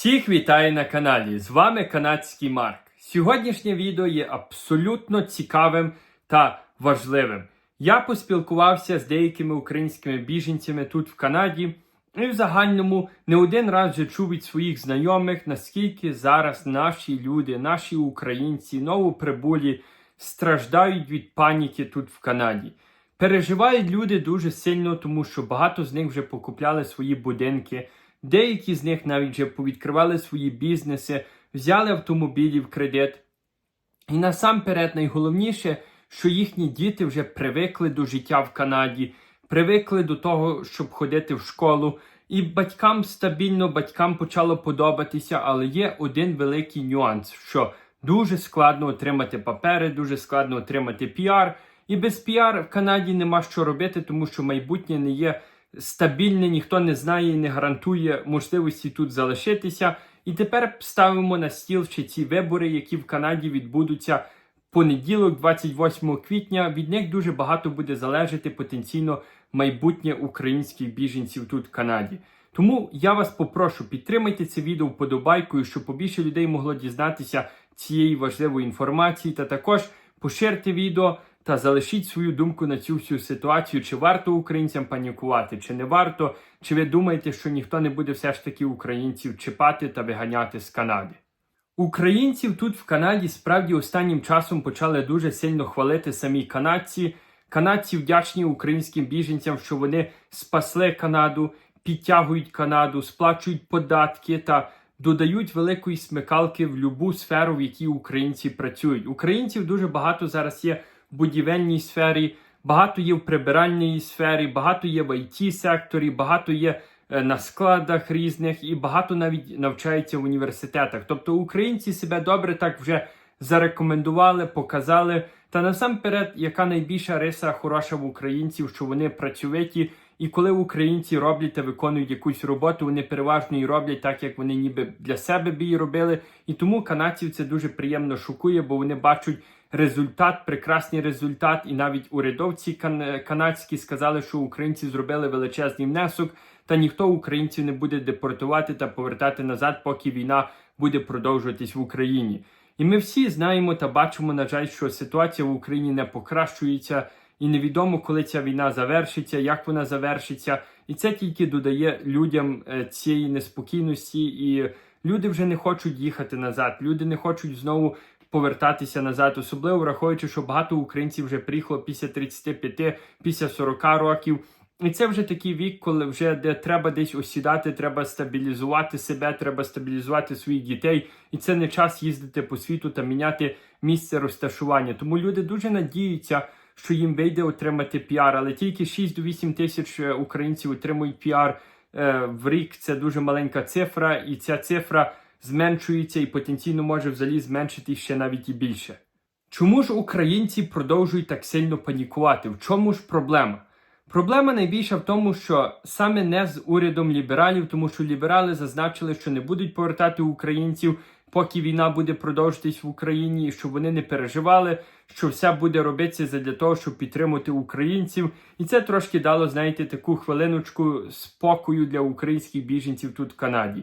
Всіх вітаю на каналі. З вами канадський Марк. Сьогоднішнє відео є абсолютно цікавим та важливим. Я поспілкувався з деякими українськими біженцями тут в Канаді, і в загальному не один раз вже чув від своїх знайомих, наскільки зараз наші люди, наші українці, новоприбулі страждають від паніки тут в Канаді. Переживають люди дуже сильно, тому що багато з них вже покупляли свої будинки. Деякі з них навіть вже повідкривали свої бізнеси, взяли автомобілі в кредит. І насамперед найголовніше, що їхні діти вже привикли до життя в Канаді, привикли до того, щоб ходити в школу. І батькам стабільно, батькам почало подобатися, але є один великий нюанс, що дуже складно отримати папери, дуже складно отримати піар. І без піар в Канаді нема що робити, тому що майбутнє не є стабільне, ніхто не знає і не гарантує можливості тут залишитися. І тепер ставимо на стіл ще ці вибори, які в Канаді відбудуться понеділок, 28 квітня. Від них дуже багато буде залежати потенційно майбутнє українських біженців тут в Канаді. Тому я вас попрошу підтримайте це відео вподобайкою, щоб побільше людей могло дізнатися цієї важливої інформації, та також поширте відео та залишіть свою думку на цю всю ситуацію, чи варто українцям панікувати, чи не варто, чи ви думаєте, що ніхто не буде все ж таки українців чіпати та виганяти з Канади. Українців тут в Канаді справді останнім часом почали дуже сильно хвалити самі канадці. Канадці вдячні українським біженцям, що вони спасли Канаду, підтягують Канаду, сплачують податки та додають великої смикалки в любу сферу, в якій українці працюють. Українців дуже багато зараз є будівельній сфері, багато є в прибиральній сфері, багато є в it секторі, багато є е, на складах різних і багато навіть навчається в університетах. Тобто українці себе добре так вже зарекомендували, показали. Та насамперед, яка найбільша риса хороша в українців, що вони працьовиті, і коли українці роблять та виконують якусь роботу, вони переважно її роблять так, як вони ніби для себе б її робили. І тому канадців це дуже приємно шокує, бо вони бачать результат, прекрасний результат. І навіть урядовці кан- канадські сказали, що українці зробили величезний внесок, та ніхто українців не буде депортувати та повертати назад, поки війна буде продовжуватись в Україні. І ми всі знаємо та бачимо, на жаль, що ситуація в Україні не покращується, і невідомо, коли ця війна завершиться, як вона завершиться. І це тільки додає людям е, цієї неспокійності, і люди вже не хочуть їхати назад. Люди не хочуть знову повертатися назад, особливо враховуючи, що багато українців вже приїхало після 35, після 40 років. І це вже такий вік, коли вже де треба десь осідати, треба стабілізувати себе, треба стабілізувати своїх дітей. І це не час їздити по світу та міняти місце розташування. Тому люди дуже надіються, що їм вийде отримати піар, але тільки 6 до 8 тисяч е, українців отримують піар е, в рік. Це дуже маленька цифра, і ця цифра зменшується і потенційно може взагалі зменшити ще навіть і більше. Чому ж українці продовжують так сильно панікувати? В чому ж проблема? Проблема найбільша в тому, що саме не з урядом лібералів, тому що ліберали зазначили, що не будуть повертати українців, поки війна буде продовжуватись в Україні, і щоб вони не переживали, що все буде робитися для того, щоб підтримати українців. І це трошки дало, знаєте, таку хвилиночку спокою для українських біженців тут в Канаді.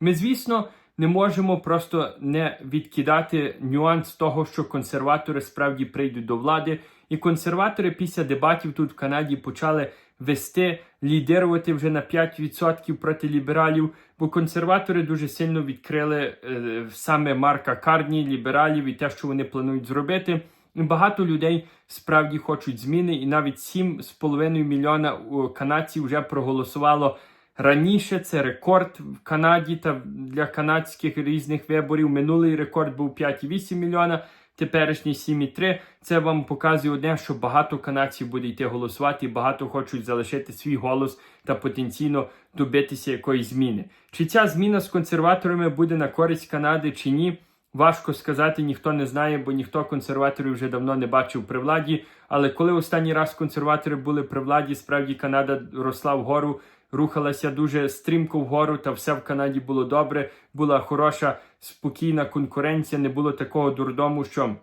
Ми, звісно, не можемо просто не відкидати нюанс того, що консерватори справді прийдуть до влади. І консерватори після дебатів тут в Канаді почали вести, лідирувати вже на 5% проти лібералів, бо консерватори дуже сильно відкрили е, саме Марка Карні, лібералів і те, що вони планують зробити. І багато людей справді хочуть зміни, і навіть 7,5 мільйона канадців вже проголосувало раніше. Це рекорд в Канаді та для канадських різних виборів. Минулий рекорд був 5,8 мільйона теперішній 7,3. Це вам показує одне, що багато канадців буде йти голосувати, і багато хочуть залишити свій голос та потенційно добитися якоїсь зміни. Чи ця зміна з консерваторами буде на користь Канади чи ні? Важко сказати, ніхто не знає, бо ніхто консерваторів вже давно не бачив при владі. Але коли останній раз консерватори були при владі, справді Канада росла вгору, рухалася дуже стрімко вгору, та все в Канаді було добре. Була хороша, спокійна конкуренція, не було такого дурдому, що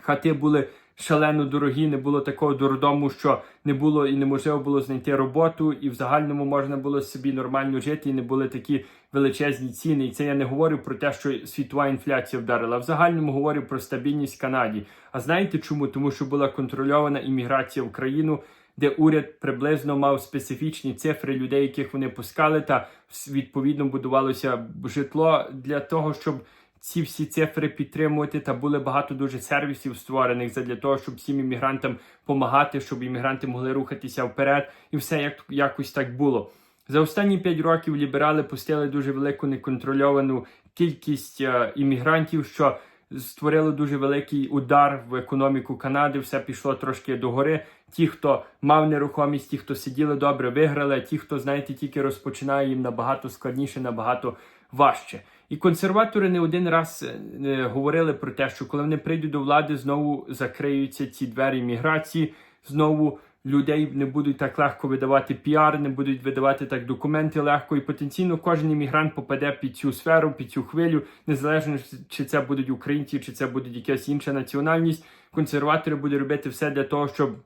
хати були шалено дорогі, не було такого дурдому, що не було і неможливо було знайти роботу, і в загальному можна було собі нормально жити, і не були такі величезні ціни. І це я не говорю про те, що світова інфляція вдарила. В загальному говорю про стабільність в Канаді. А знаєте чому? Тому що була контрольована імміграція в країну. Де уряд приблизно мав специфічні цифри людей, яких вони пускали, та відповідно будувалося житло для того, щоб ці всі цифри підтримувати. Та були багато дуже сервісів створених для того, щоб всім іммігрантам допомагати, щоб іммігранти могли рухатися вперед, і все як якось так було. За останні 5 років ліберали пустили дуже велику неконтрольовану кількість е, іммігрантів, що створило дуже великий удар в економіку Канади. Все пішло трошки догори. Ті, хто мав нерухомість, ті, хто сиділи добре, виграли. Ті, хто знаєте, тільки розпочинає їм набагато складніше, набагато важче. І консерватори не один раз е, говорили про те, що коли вони прийдуть до влади, знову закриються ці двері міграції, знову людей не будуть так легко видавати піар, не будуть видавати так документи легко, і потенційно кожен іммігрант попаде під цю сферу, під цю хвилю, незалежно чи це будуть українці, чи це буде якась інша національність. Консерватори будуть робити все для того, щоб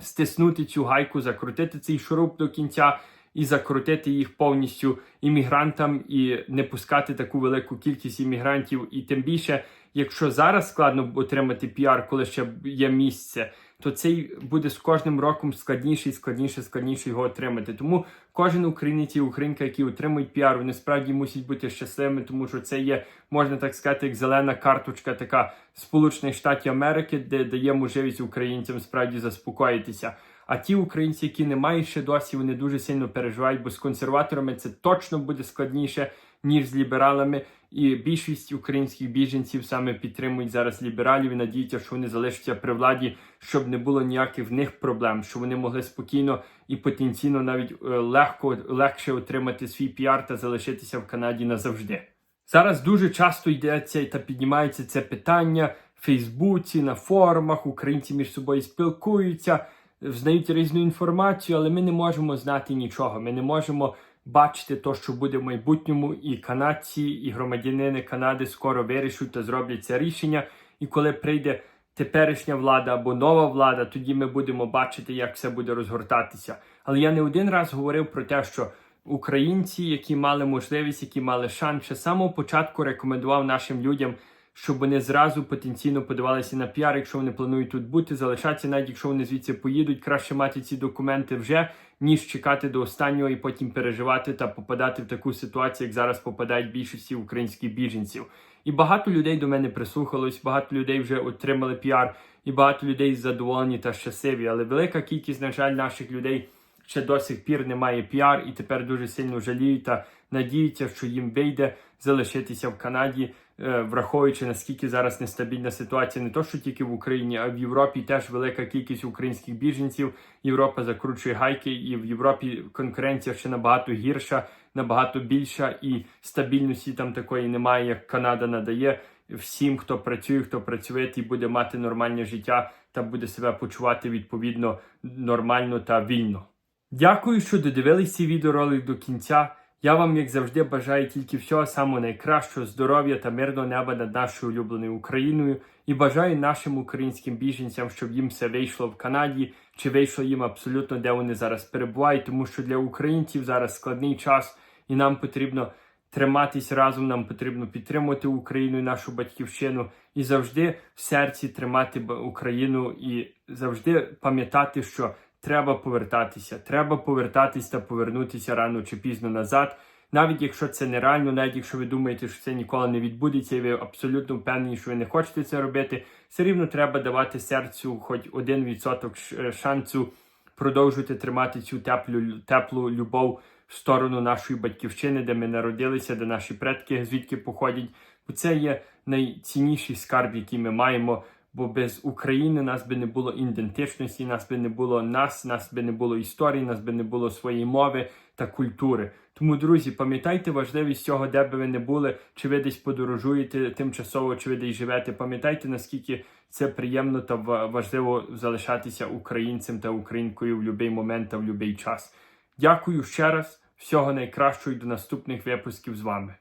стиснути цю гайку, закрутити цей шуруп до кінця. І закрутити їх повністю іммігрантам і не пускати таку велику кількість іммігрантів. І тим більше, якщо зараз складно отримати піар, коли ще є місце, то цей буде з кожним роком складніше і складніше, складніше його отримати. Тому кожен українець і українка, які отримують піар, вони справді мусять бути щасливими, тому що це є, можна так сказати, як зелена карточка, така Сполучених Штатів Америки, де дає можливість українцям справді заспокоїтися. А ті українці, які не мають ще досі, вони дуже сильно переживають, бо з консерваторами це точно буде складніше, ніж з лібералами. І більшість українських біженців саме підтримують зараз лібералів і надіються, що вони залишаться при владі, щоб не було ніяких в них проблем, що вони могли спокійно і потенційно навіть е, легко легше отримати свій піар та залишитися в Канаді назавжди. Зараз дуже часто йдеться та піднімається це питання в Фейсбуці, на форумах. Українці між собою спілкуються, знають різну інформацію, але ми не можемо знати нічого. Ми не можемо бачити то, що буде в майбутньому, і канадці, і громадянини Канади скоро вирішуть та зроблять це рішення. І коли прийде теперішня влада або нова влада, тоді ми будемо бачити, як все буде розгортатися. Але я не один раз говорив про те, що українці, які мали можливість, які мали шанс, ще самого початку рекомендував нашим людям. Щоб вони зразу потенційно подавалися на піар, якщо вони планують тут бути, залишатися, навіть якщо вони звідси поїдуть, краще мати ці документи вже, ніж чекати до останнього і потім переживати та попадати в таку ситуацію, як зараз попадають більшості українських біженців. І багато людей до мене прислухалось, багато людей вже отримали піар, і багато людей задоволені та щасливі. Але велика кількість, на жаль, наших людей ще до сих пір немає піар, і тепер дуже сильно жаліють та надіються, що їм вийде залишитися в Канаді. Е, враховуючи наскільки зараз нестабільна ситуація, не то що тільки в Україні, а в Європі теж велика кількість українських біженців. Європа закручує гайки, і в Європі конкуренція ще набагато гірша, набагато більша, і стабільності там такої немає, як Канада надає всім, хто працює, хто працює, і буде мати нормальне життя та буде себе почувати відповідно нормально та вільно. Дякую, що додивились цей відеоролик до кінця. Я вам, як завжди, бажаю тільки всього самого найкращого здоров'я та мирного неба над нашою улюбленою Україною і бажаю нашим українським біженцям, щоб їм все вийшло в Канаді, чи вийшло їм абсолютно де вони зараз перебувають, тому що для українців зараз складний час, і нам потрібно триматись разом. Нам потрібно підтримувати Україну і нашу батьківщину і завжди в серці тримати Україну і завжди пам'ятати, що треба повертатися. Треба повертатись та повернутися рано чи пізно назад. Навіть якщо це нереально, навіть якщо ви думаєте, що це ніколи не відбудеться, і ви абсолютно впевнені, що ви не хочете це робити, все рівно треба давати серцю хоч один відсоток е, шансу продовжувати тримати цю теплу теплу любов в сторону нашої батьківщини, де ми народилися, де наші предки звідки походять. Бо це є найцінніший скарб, який ми маємо. Бо без України нас би не було ідентичності, нас би не було нас, нас би не було історії, нас би не було своєї мови та культури. Тому, друзі, пам'ятайте важливість цього, де би ви не були, чи ви десь подорожуєте тимчасово, чи ви десь живете. Пам'ятайте, наскільки це приємно та важливо залишатися українцем та українкою в будь-який момент та в будь-який час. Дякую ще раз, всього найкращого і до наступних випусків з вами.